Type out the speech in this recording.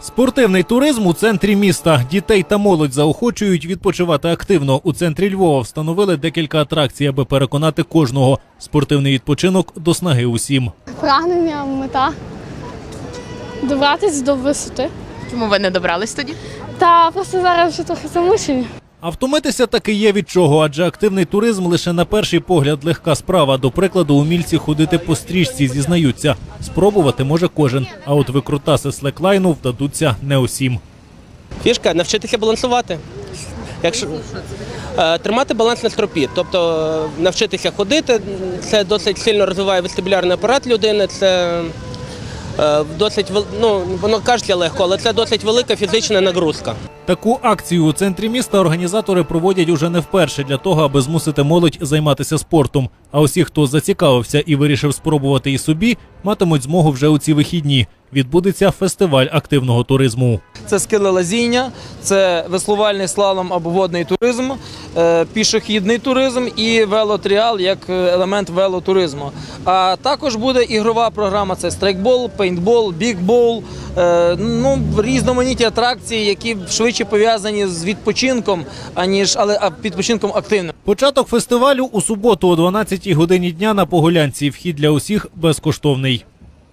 Спортивний туризм у центрі міста. Дітей та молодь заохочують відпочивати активно. У центрі Львова встановили декілька атракцій, аби переконати кожного. Спортивний відпочинок до снаги усім. прагнення, мета добратися до висоти. Чому ви не добрались тоді? Та просто зараз вже трохи замучені. А втомитися таки є від чого, адже активний туризм лише на перший погляд легка справа. До прикладу, умільці ходити по стрічці зізнаються. Спробувати може кожен. А от викрутаси слеклайну вдадуться не усім. Фішка навчитися балансувати. Якщо Е, тримати баланс на стропі, тобто е, навчитися ходити, це досить сильно розвиває вестибулярний апарат людини. Це досить вел- ну, воно кажеться легко, але це досить велика фізична нагрузка. Таку акцію у центрі міста організатори проводять уже не вперше для того, аби змусити молодь займатися спортом. А усі, хто зацікавився і вирішив спробувати і собі, матимуть змогу вже у ці вихідні. Відбудеться фестиваль активного туризму. це скелелазіння, це веслувальний слалом або водний туризм, е, пішохідний туризм і велотріал як е, елемент велотуризму. А також буде ігрова програма: це страйкбол, пейнтбол, бікбол, е, ну різноманітні атракції, які швидше пов'язані з відпочинком, аніж але а відпочинком активним. Початок фестивалю у суботу о 12 годині дня на Погулянці. Вхід для усіх безкоштовний.